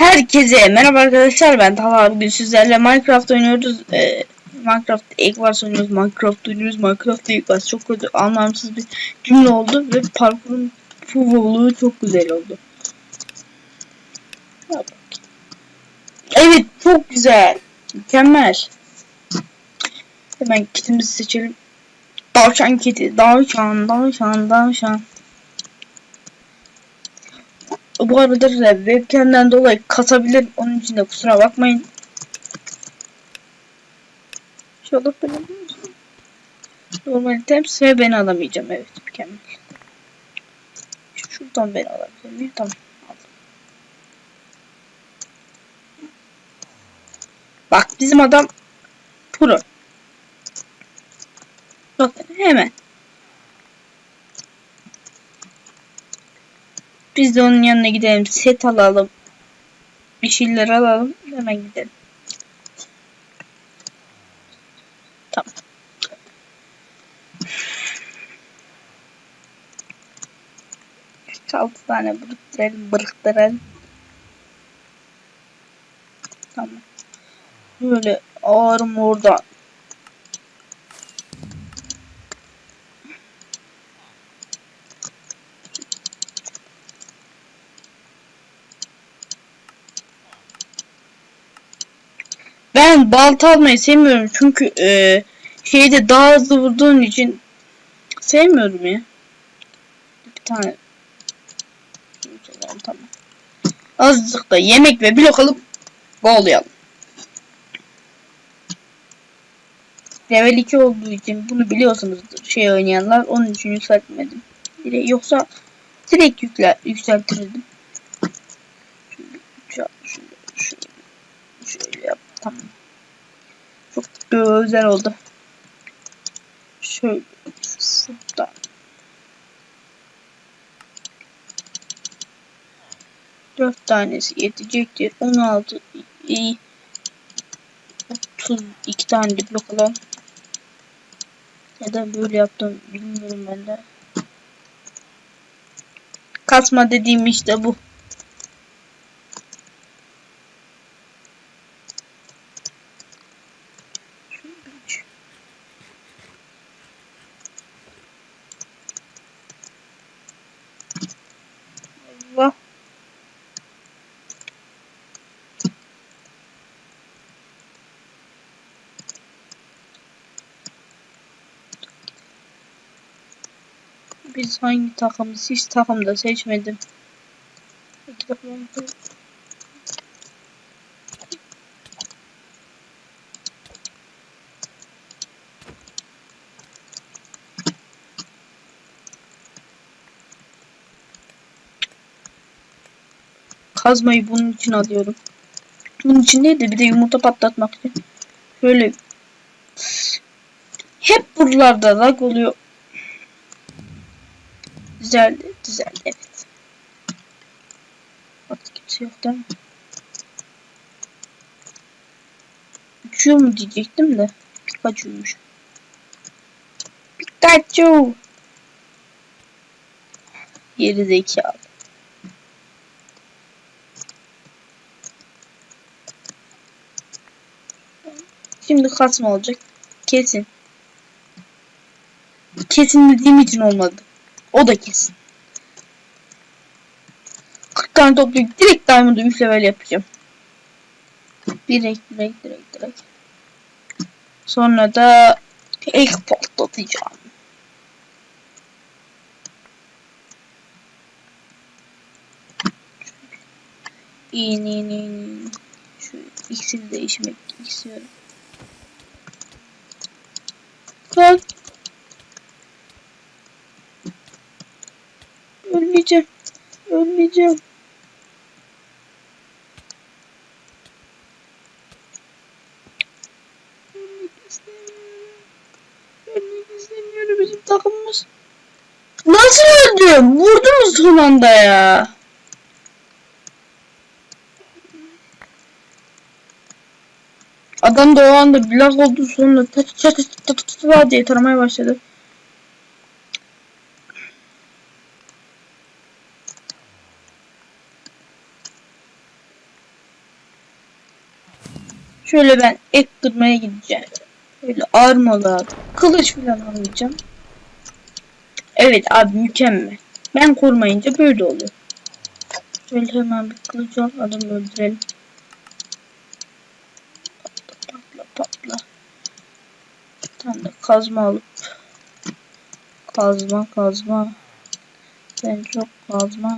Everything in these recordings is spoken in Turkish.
Herkese merhaba arkadaşlar ben Talha bugün sizlerle Minecraft oynuyoruz. Ee, Minecraft Eggwars oynuyoruz Minecraft oynuyoruz Minecraft Eggwars çok kötü anlamsız bir cümle oldu ve parkurun fuvolu çok güzel oldu. Evet çok güzel. Mükemmel. Hemen kitimizi seçelim. Tavşan kiti tavşan tavşan tavşan bu arada da webcam'den dolayı kasabilir. Onun için de kusura bakmayın. İnşallah alıyorsun. Normal temps ve beni alamayacağım. Evet mükemmel. Şuradan beni alabilirim. Bir tamam. Bak bizim adam pro. Bakın hemen. Biz de onun yanına gidelim. Set alalım. Bir şeyler alalım. Hemen gidelim. Tamam. Altı tane bırıktıralım. Bırıktıralım. Tamam. Böyle orada. Ben balta almayı sevmiyorum çünkü e, şeyde daha hızlı vurduğun için sevmiyorum ya. Bir tane tamam. Azıcık da yemek ve blok alıp gollayalım. Level 2 olduğu için bunu biliyorsunuzdur şey oynayanlar onun için yükseltmedim. Yoksa direkt yükle, yükseltirdim. Şöyle, şöyle, şöyle, şöyle yap. Tamam. Çok güzel oldu. Şöyle şuradan. Dört tanesi yetecektir. 16 iyi. 32 tane de blok alalım. Neden böyle yaptım bilmiyorum ben de. Kasma dediğim işte bu. Allah. Biz hangi takımız? Hiç takımda seçmedim. Kazmayı bunun için alıyorum. Bunun için değil de bir de yumurta patlatmak için. Böyle hep buralarda lag oluyor. Düzeldi, düzeldi evet. Artık kimse yok değil mi? Uçuyor mu diyecektim de. Pikachu'ymuş. Pikachu! Geri zekalı. Şimdi kasma olacak. Kesin. Kesin dediğim için olmadı. O da kesin. 40 tane toplayıp direkt Diamond'ı 3 level yapacağım. Direkt direkt direkt direkt. Sonra da ilk patlatacağım. İyi iyi iyi iyi. Şu ikisini değişmek istiyorum. Kalk. Ölmeyeceğim. Ölmeyeceğim. Ölmek istemiyorum. Ölmek istemiyorum bizim takımımız. Nasıl öldüm? Vurdu mu son anda ya? Adam da o anda blok oldu sonra çat çat çat çat diye taramaya başladı. Şöyle ben ek kırmaya gideceğim. Böyle armalar, kılıç falan alacağım. Evet abi mükemmel. Ben kurmayınca böyle oluyor. Şöyle hemen bir kılıç al adamı öldürelim. Patla patla patla. Tane de kazma alıp kazma kazma. Ben çok kazma.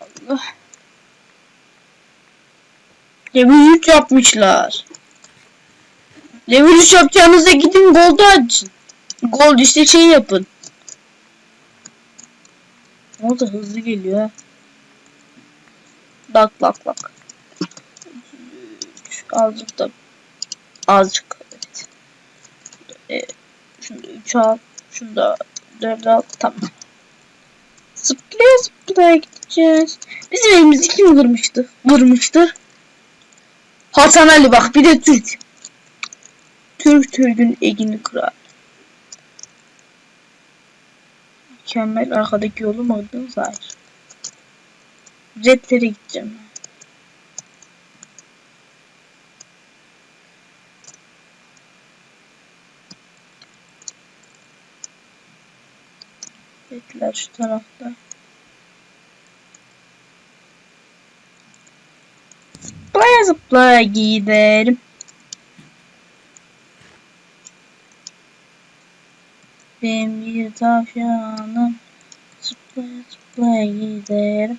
Allah. Level 3 yapmışlar. Level 3 yapacağınıza gidin gold açın. Gold işte şey yapın. O da hızlı geliyor ha. Bak bak bak. Azıcık da azıcık evet. E, şunu da 3 al. Şunu da 4 al. Tamam. Zıplaya zıplaya gideceğiz. Bizim evimizi kim kırmıştı? Vurmuştu. Hasan Ali bak bir de Türk. Türk Türk'ün egini kırar. Mükemmel arkadaki yolu aldın zahir. Jetlere gideceğim. Jetler şu tarafta. Zıplaya zıplaya giderim. Benim bir tavşanım zıplaya zıplaya giderim.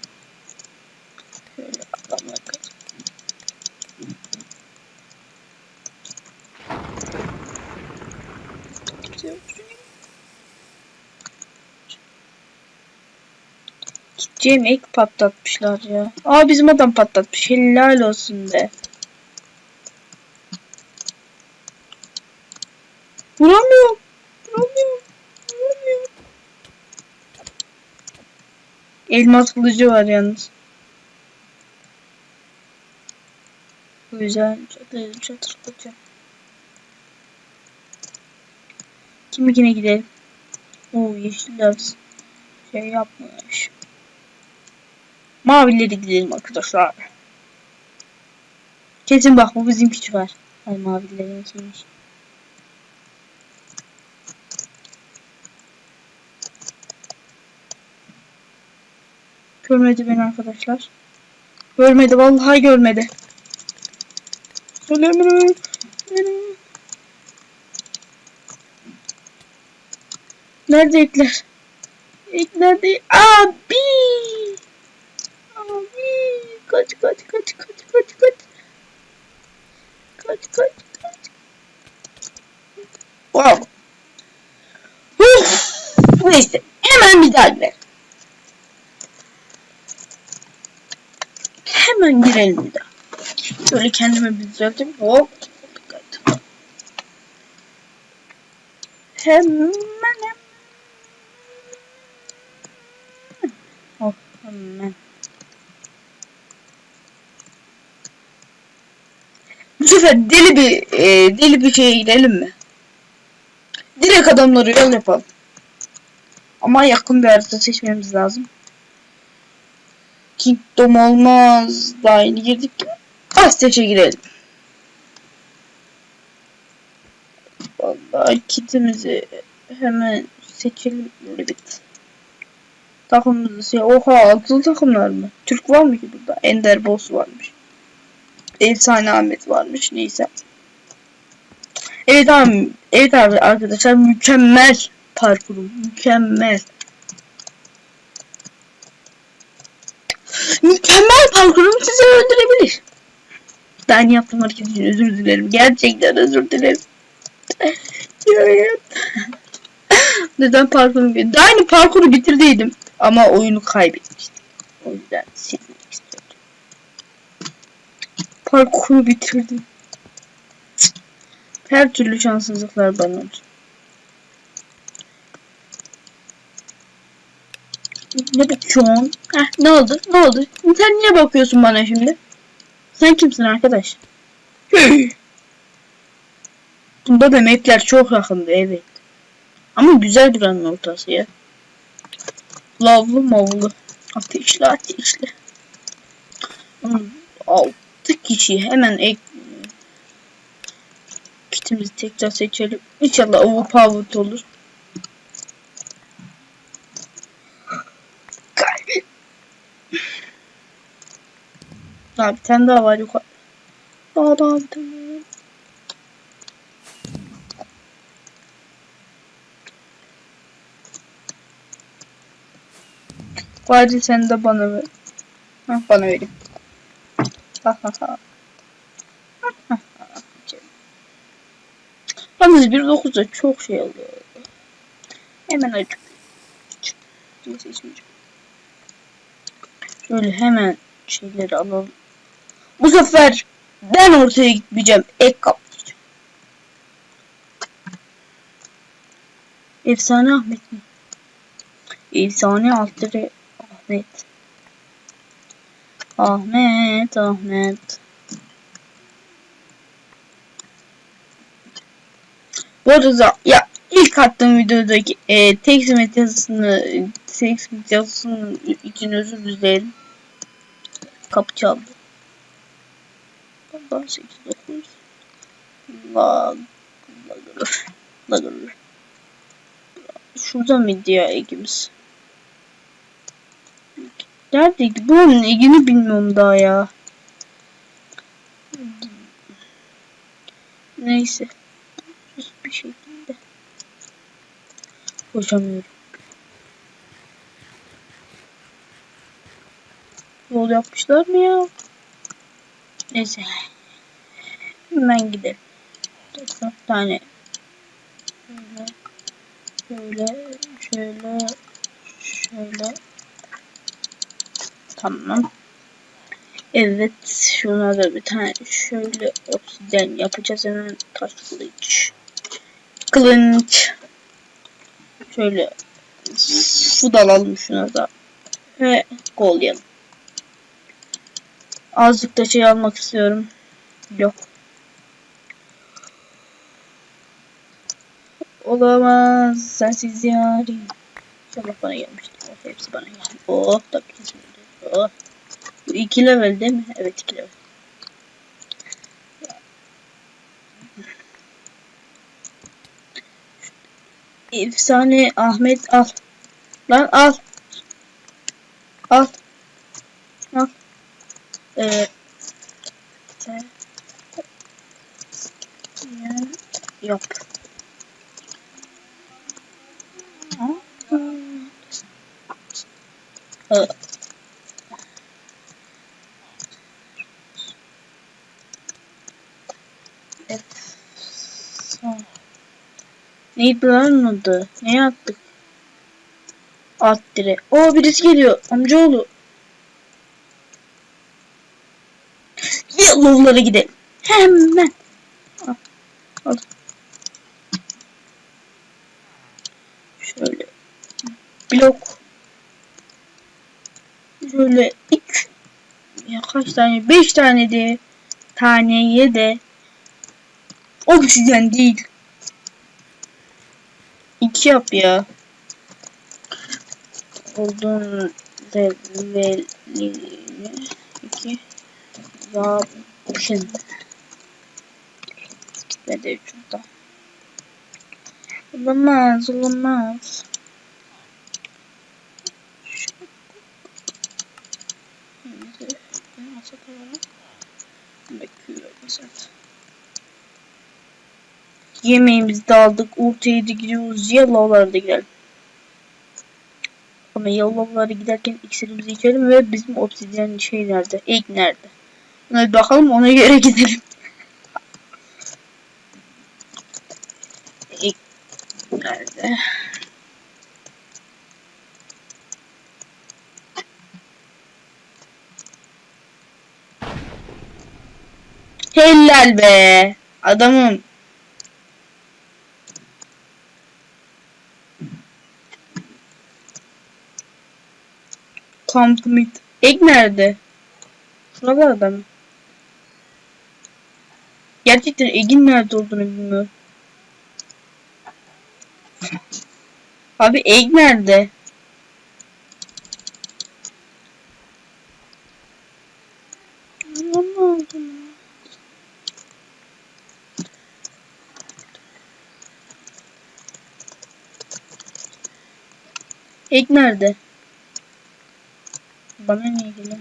Şöyle adamla kız. Gideceğim ek patlatmışlar ya. Aa bizim adam patlatmış. Helal olsun be. Vuramıyorum. Vuramıyorum. Vuramıyorum. Elmas kılıcı var yalnız. Bu yüzden çatır çatır atacağım. Kiminkine gidelim. Oo yeşiller şey yapmış. Mavileri gidelim arkadaşlar. Kesin bak bu bizim küçük var. Ay mavilerin kimmiş. Görmedi beni arkadaşlar. Görmedi vallahi görmedi. Söylemiyorum. Nerede ekler? Ekler değil. Abi! Kaç kaç kaç kaç kaç kaç. Kaç kaç kaç. Wow. Uf! Neyse. Hemen bir daha girelim. Hemen girelim bir daha. Şöyle kendime bir düzelteyim. Hop. Hemen hemen. Oh hemen. Sefer deli bir e, deli bir şeye girelim mi? Direkt adamları yol yapalım. Ama yakın bir harita seçmemiz lazım. Kingdom olmaz. Daha yeni girdik ya. Asteş'e girelim. Vallahi kitimizi hemen seçelim. Bit. Takımımızı şey. Oha altılı takımlar mı? Türk var mı ki burada? Ender Boss varmış. Efsane Ahmet varmış. Neyse. Evet abi. Evet abi arkadaşlar mükemmel parkurum. Mükemmel. Mükemmel parkurum sizi öldürebilir. Ben yaptığım hareket için özür dilerim. Gerçekten özür dilerim. Neden parkuru? Daha aynı parkuru bitirdiydim. Ama oyunu kaybetmiştim. O yüzden istedim. Parkuru bitirdim. Her türlü şanssızlıklar bana oldu. Ne bakıyorsun? Heh, ne oldu? Ne oldu? Sen niye bakıyorsun bana şimdi? Sen kimsin arkadaş? Bunda da mapler çok yakındı evet. Ama güzel buranın ortası ya. Lavlı mavlı. Ateşli ateşli. Hmm, Alt 6 kişi hemen ek kitimizi tekrar seçelim. İnşallah overpowered olur. Kalbim. Daha bir daha var yukarı. Tane. var. Bari sen de bana ver. Hah, bana verin. Ha ha ha. Ha, ha, ha. Yalnız 1.9'da çok şey oluyor. Hemen açık. Neyse seçmeyeceğim. Şöyle hemen şeyleri alalım. Bu sefer ben ortaya gitmeyeceğim. Ek kaplayacağım. Efsane Ahmet mi? Efsane Altırı Ahmet. Ahmet, Ahmet. Bu arada ya ilk attığım videodaki e, text metasını text metasının için özür dilerim. Kapı çaldı. Baba 8 9 Lag Lagır Lagır Şurada mıydı ya ekimiz? Neredeydi? Bunun egini bilmiyorum daha ya. Neyse. Sus bir şekilde. Koşamıyorum. Yol yapmışlar mı ya? Neyse. Hemen gidelim. Dört tane. Şöyle. Şöyle. Şöyle. Şöyle. Tamam. Evet. Şuna da bir tane şöyle obsidyen yapacağız hemen taş kılıç. Kılınç. Şöyle su da alalım şuna da. Ve gol yiyelim. Azıcık da şey almak istiyorum. Yok. Olamaz. Sensiz yarim. Sabah bana gelmişti. Hepsi bana geldi. Oh tabii ki. Oh. Bu iki level değil mi? Evet iki level. Efsane Ahmet al. Lan al. Al. Al. Ee, yap. Ee, Evet. Son. Neydi lan adı? Ne yaptık? Alt dire. Oo birisi geliyor. Amcaoğlu. Yellow'lara gidelim. Hemen. Al. Şöyle. Blok. Şöyle üç. Ya kaç tane? Beş tane de. Taneye de. Oksijen değil. İki yap ya. Olduğun levelini iki yapışın. Ve de şurada. Olamaz, olamaz. Yemeğimizi de aldık. Ortaya da gidiyoruz. Yellow'lara da gidelim. Ama Yellow'lara giderken iksirimizi içelim ve bizim obsidyen şey nerede? Egg nerede? Ona bir bakalım ona göre gidelim. Egg nerede? Helal be. Adamım. Come to. Egg nerede? Şuna bak adam. Gerçekten Egg'in nerede olduğunu bilmiyorum. Abi Egg nerede? Egg nerede? Bana niye geliyor?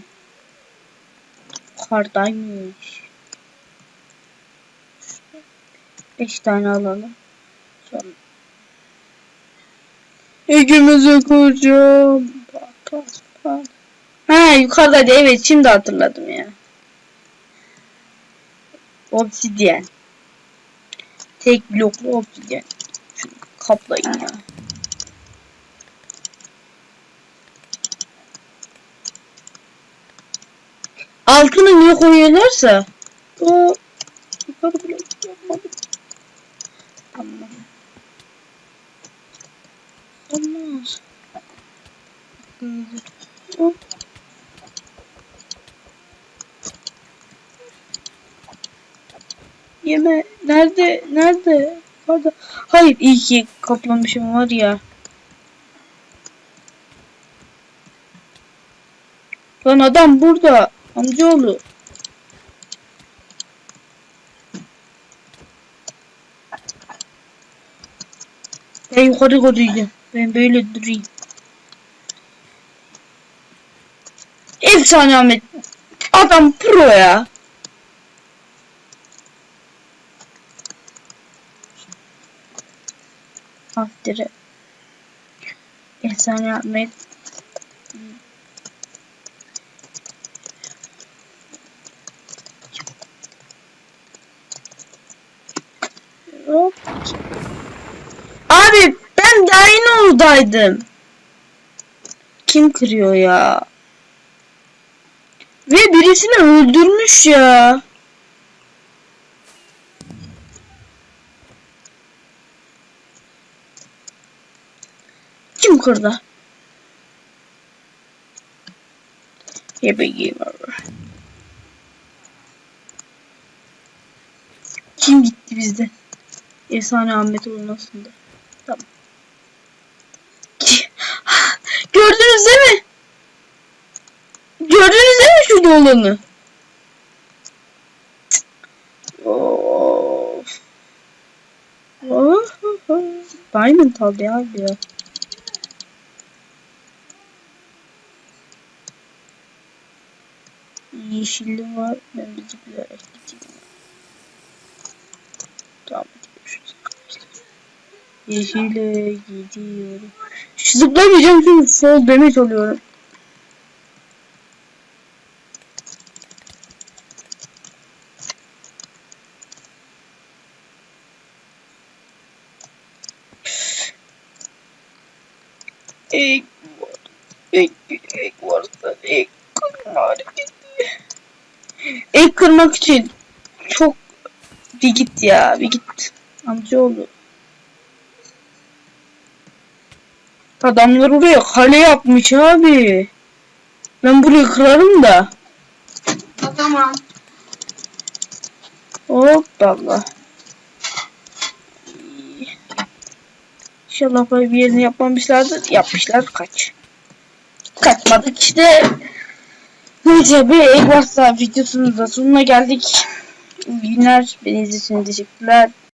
Kardaymış. Beş tane alalım. Sonra. İkimizi kuracağım. Ha yukarıdaydı evet şimdi hatırladım ya. Obsidyen. Tek bloklu obsidyen. Şunu kaplayın ya. Altını niye koyuyorlarsa o yukarı blok yapmadım. Tamam. Olmaz. Yeme. Nerede? Nerede? Orada. Hayır iyi ki kaplamışım var ya. Lan adam burada. Amcaoğlu. Ben yukarı koruyacağım. Ben böyle durayım. Efsane Ahmet. Adam pro ya. Aftire. Efsane Ahmet. Hop. Abi ben daha oradaydım. Kim kırıyor ya? Ve birisini öldürmüş ya. Kim kırdı? Happy Gamer. Kim gitti bizden? Efsane Ahmet olmasında. Tamam. Gördünüz değil mi? Gördünüz değil mi şurada olanı? Diamond aldı abi ya. Yeşilli var. Ben bir zıplayarak gideyim. Tamam hadi görüşürüz gidiyorum. Zıplamayacağım çünkü fall damage oluyorum. Ek. Ek, ek varsa ek kırma hareketi. Ek kırmak için çok bir git ya bir git. Amcaoğlu. Adamlar oraya kale yapmış abi. Ben burayı kırarım da. Tamam. Hoppala. İnşallah böyle bir yerini yapmamışlardır. Yapmışlar kaç. Kaçmadık işte. Neyse bir Eggwars videosunun da sonuna geldik. İyi günler. Beni izlediğiniz için teşekkürler.